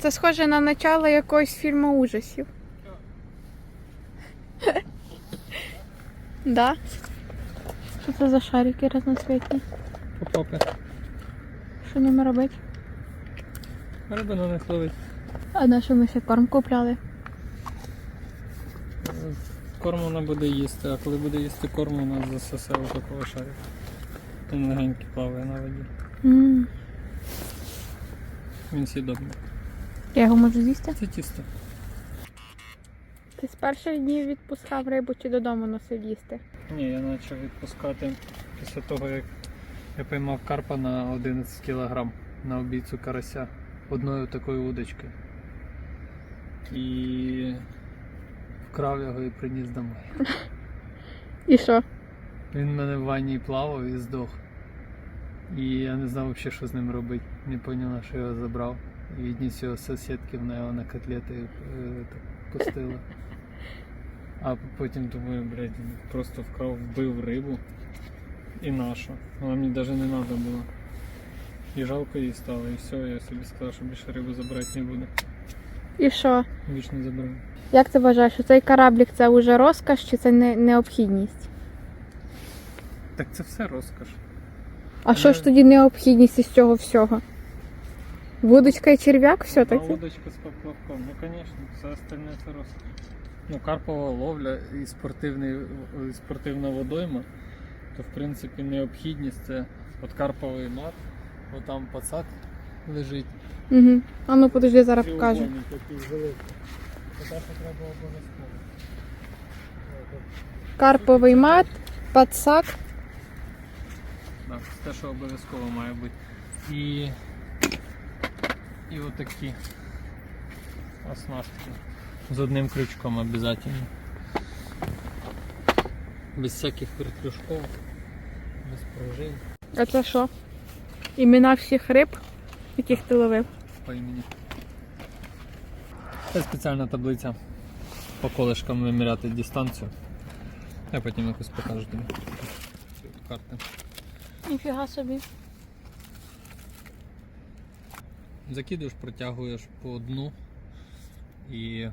Це схоже на начало якогось фільму ужасів. Да? Що це за шарики разноцвітні? Попапи. Що ними робити? Риби на них ловить. А на що ми ще корм купляли? Корм вона буде їсти, а коли буде їсти корм, вона засосе такого шарика. Він легенький плаває на воді. м Він сідобний. Я його можу з'їсти? Це тісто. Ти з перших днів відпускав рибу чи додому носив їсти? Ні, я почав відпускати після того, як я поймав карпа на 11 кг на обійцю карася одною такою удочкою. І вкрав його і приніс домой. І що? Він в мене в ванні плавав і здох. І я не знав взагалі, що з ним робити. Не поняла, що його забрав. І відніс його сусідки, вона його на котлети е, так, пустила. А потім думаю, блядь, просто вкрав, вбив рибу і нашу. Вона мені навіть не треба було. І жалко їй стало, і все, я собі сказав, що більше рибу забрати не буду. І що? Більше не заберу. Як ти вважаєш, що цей кораблік це вже розкаш чи це не необхідність? Так це все розкаш. А що ж тоді необхідність із цього всього? Вудочка і черв'як все-таки? удочка з поплавком, ну звісно, все остальне це розкаш. Ну, карпова ловля і спортивний, і спортивна водойма, то в принципі необхідність це от карповий мат, от там пацак лежить. Угу. А ну подожди, зараз покажу. Карповий мат, пацак. Так, це те, що обов'язково має бути. І, і отакі оснастки. З одним крючком обов'язково. Без всяких притрушков, без пружин А це що? Імена всіх риб, яких ти ловив. по імені. Це спеціальна таблиця по колишкам виміряти дистанцію. Я потім якось покажу тобі карти. Ніфіга собі. Закидуєш, протягуєш по дну і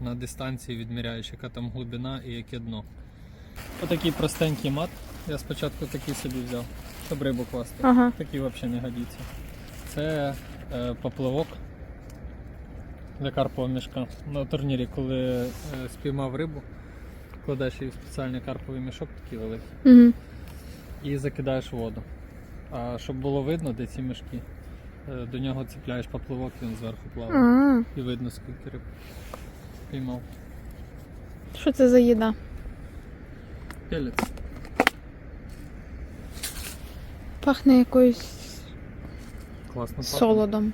на дистанції відміряєш, яка там глибина і яке дно. Отакий простенький мат. Я спочатку такий собі взяв, щоб рибу класти. Ага. Такий взагалі не годиться. Це е, поплавок для карпового мішка. На турнірі, коли е, спіймав рибу, кладеш її в спеціальний карповий мішок, такий великий, Угу. і закидаєш воду. А щоб було видно, де ці мішки, до нього цепляєш поплавок, він зверху плаває. А, І видно, скільки риб піймав. що це за їда? Пелець. Пахне якоюсь Класно пахне. солодом.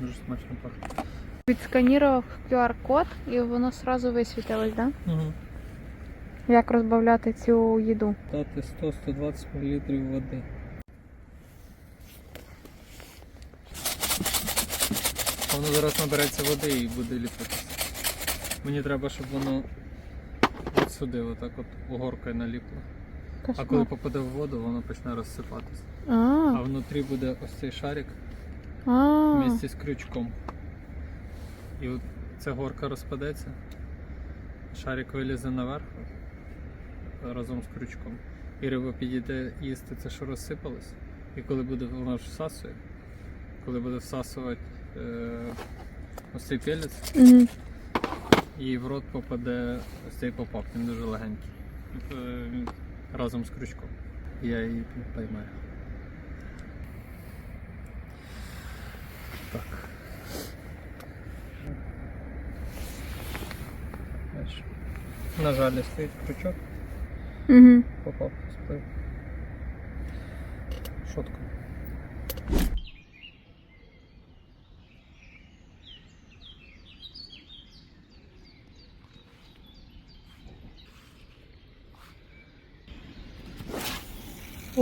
Дуже смачно пахне. Відсканірував QR-код і воно одразу висвітилось, так? Да? Угу. Як розбавляти цю їду? Дати 100-120 мл води. Воно зараз набереться води і буде ліпитися. Мені треба, щоб воно от сюди, отак от угоркою наліпло. А коли попаде в воду, воно почне розсипатися. А, А внутрі буде ось цей шарик а, вместе з крючком. І от ця горка розпадеться, шарик вилізе наверх разом з крючком. І риба підійде їсти це, що розсипалось. І коли буде воно ж всасує, коли буде всасувати ось цей пелець, Мгм. і в рот попаде ось цей попап, він дуже легенький. Е, він разом з крючком. Я її поймаю. Так. На жаль, стоїть крючок, Мгм. попав, сплив. Шотку.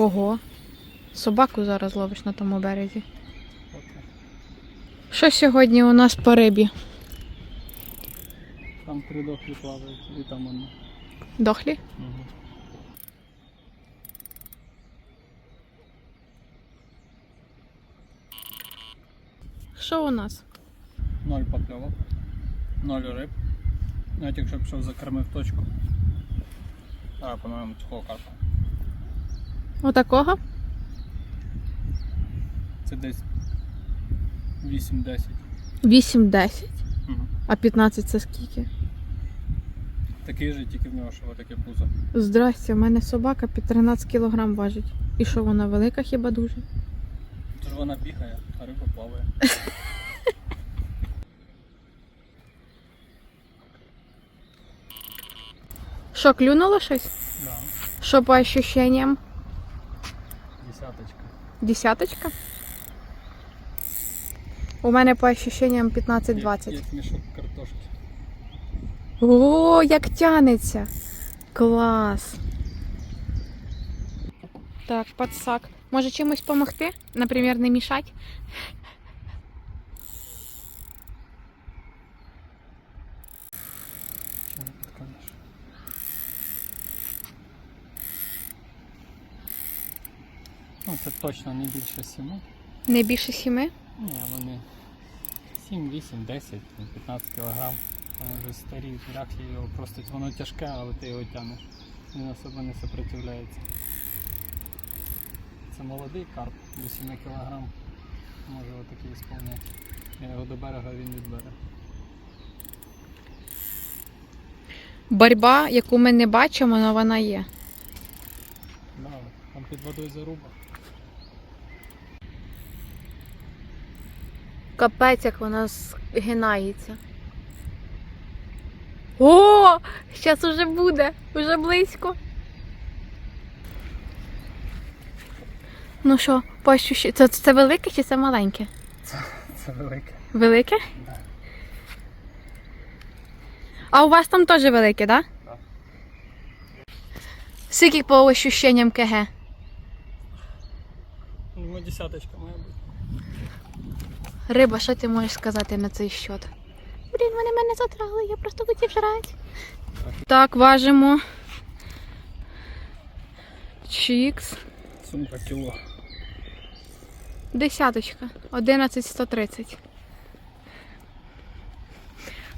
Ого. Собаку зараз ловиш на тому березі. Що сьогодні у нас по рибі? Там три дохлі плавають, і там одна. Дохлі? Угу. що у нас? Ноль покльовок, ноль риб. Навіть якщо пішов закормив точку. А, по-моєму, такого карпа. Отакого? Це десь 8-10. 8-10. Угу. А 15 це скільки? Такий же, тільки в нього що таке пузо. Здрасте, у мене собака під 13 кг важить. І що вона велика хіба дуже? Тож вона бігає, а риба плаває. Що, клюнуло щось? Да. Що по ощущениям? Десяточка. У мене по ощущениям 15-20. Як, мішок картошки. О, як тянеться. Клас. Так, подсак. Може чимось допомогти? Наприклад, не мішать? Чи не підкажеш? Ну, це точно не більше 7. Не більше сіми? Ні, вони 7, 8, 10, 15 кг. Вони вже старі, як його просто воно тяжке, але ти його тягнеш. Він особо не сопротивляється. Це молодий карп до 7 кг. Може отакий сповняти. Я його до берега він відбере. Борьба, яку ми не бачимо, але вона є. Да, там під водою заруба. Капець, як вона згинається. О! Зараз уже буде, уже близько. Ну що, по ощущ- це, це велике чи це маленьке? Це велике. Велике? Да. А у вас там теж велике, так? Да? Так. Скільки по ощущенням КГ? Ну, десяточка має бути. Риба, що ти можеш сказати на цей счет? Блін, вони мене затрали, я просто хотів жрати. Так, важимо. Чікс. Сумка кіло. Десяточка. 11,130.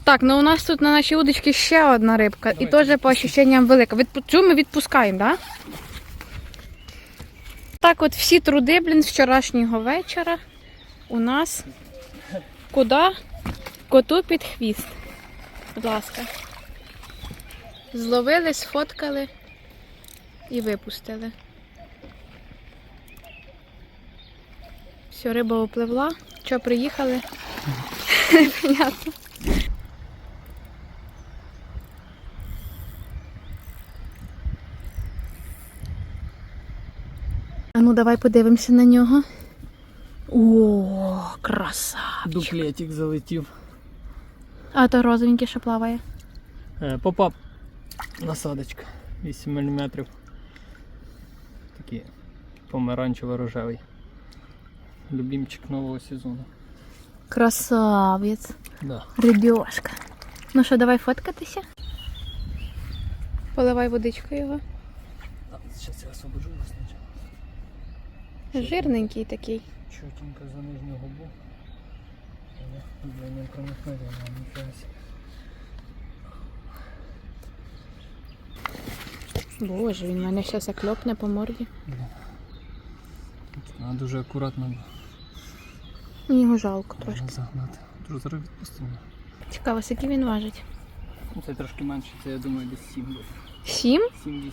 Так, ну у нас тут на нашій удочці ще одна рибка. І теж по ощущенням велика. Відпу... Цю ми відпускаємо, так? Да? Так, от всі труди, блін, вчорашнього вечора у нас куди? Коту під хвіст. Будь ласка. Зловили, сфоткали і випустили. Все, риба опливла. Що, приїхали? Непонятно. А ну давай подивимося на нього. О, краса. Дуплетик залетів. А то розовенький що плаває. Е, Попап насадочка 8 мм. Такий помаранчево-рожевий. Любімчик нового сезону. Красавець. Да. Рибьошка. Ну що, давай фоткатися? Поливай водичкою його. Зараз я освобожу його спочатку. Жирненький такий. Чотенько за нижню губу. Двойным проникновением, ничего себе. Боже, він мене зараз окльопне по морді. Тут Треба дуже акуратно Мені його жалко трошки. можна загнати. Дуже зараз відпустимо. Цікаво, скільки він важить? Ну, Це трошки менше, це я думаю десь 7 буде. Сім? 7-8.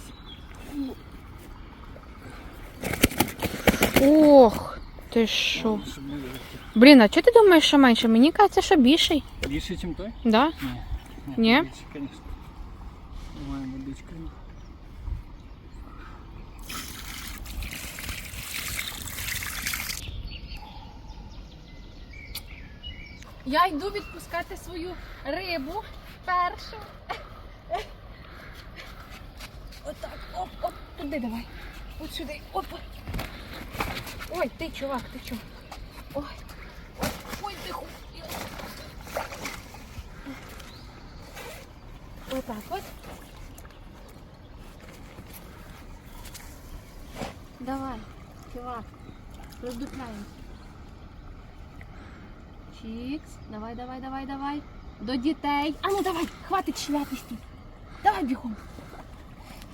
Ох, ти що? Блін, а чого ти думаєш, що менше? Мені кажеться, що більший. Більше, ніж той? Да? Ні. Ні? Більше, звісно. Водички. Я йду відпускати свою рибу першу. Отак, оп, оп, туди давай. От сюди, оп. Ой, ти чувак, ти чого? Ой, ой, ой, ти ху. Отак от. Давай, чувак, роздупляємося. Чікс. Давай, давай, давай, давай. До дітей. А ну давай, хватить шлятись тут. Давай бігом.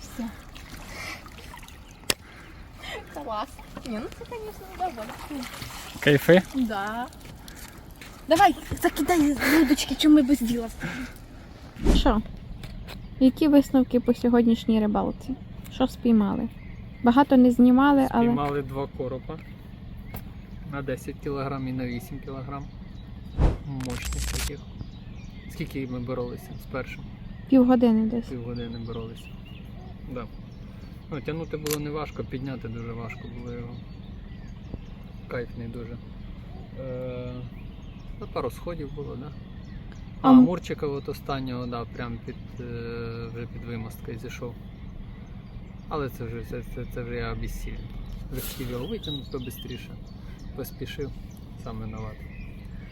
Все. Клас. Ні, ну це, звісно, добре. Кайфи? Да. Давай, закидай удочки, чому ми без діла Що? Які висновки по сьогоднішній рибалці? Що спіймали? Багато не знімали, але Спіймали два коропа на 10 кг і на 8 кг. Мощних таких. Скільки ми боролися з першим? півгодини десь. Півгодини боролися. Да. Ну, тягнути було не важко, підняти дуже важко було його. Кайфний дуже. Е, ну, пару сходів було, да? А, А Мурчика от останнього, да, прям під, е, вже під вимосткою зійшов. Але це вже, це, це, це вже я обіссіль. Захотів його витягнути побистріше. Поспішив, сам винуват.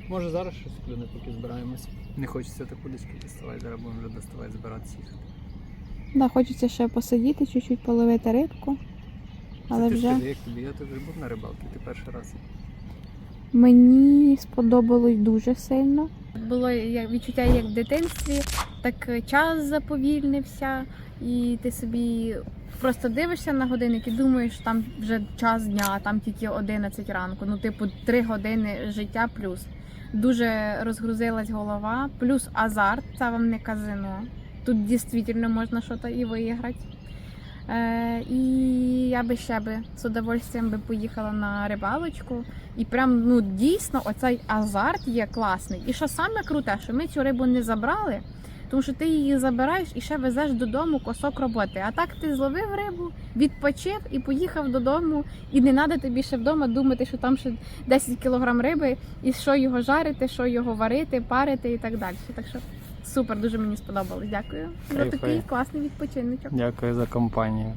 Може зараз щось клюне, поки збираємось. Не хочеться таку дички діставати, зараз будемо вже доставати, збиратися їхати. Да, хочеться ще посидіти, чуть-чуть половити рибку. Але ти вже скажи, як тобі? Я тут вже був на рибалці, ти перший раз. мені сподобалось дуже сильно. Було як відчуття як в дитинстві, так час заповільнився, і ти собі просто дивишся на годинник і думаєш, там вже час дня, там тільки 11 ранку. Ну, типу, 3 години життя плюс. Дуже розгрузилась голова, плюс азарт, це вам не казино. Тут дійсно можна і виграти. Е, і я би ще би з удовольствием би поїхала на рибалочку. І прям ну дійсно оцей азарт є класний. І що саме круте, що ми цю рибу не забрали, тому що ти її забираєш і ще везеш додому косок роботи. А так ти зловив рибу, відпочив і поїхав додому. І не треба тобі ще вдома думати, що там ще 10 кілограм риби, і що його жарити, що його варити, парити і так далі. Так що супер, дуже мені сподобалось. Дякую за такий класний відпочиночок. Дякую за компанію.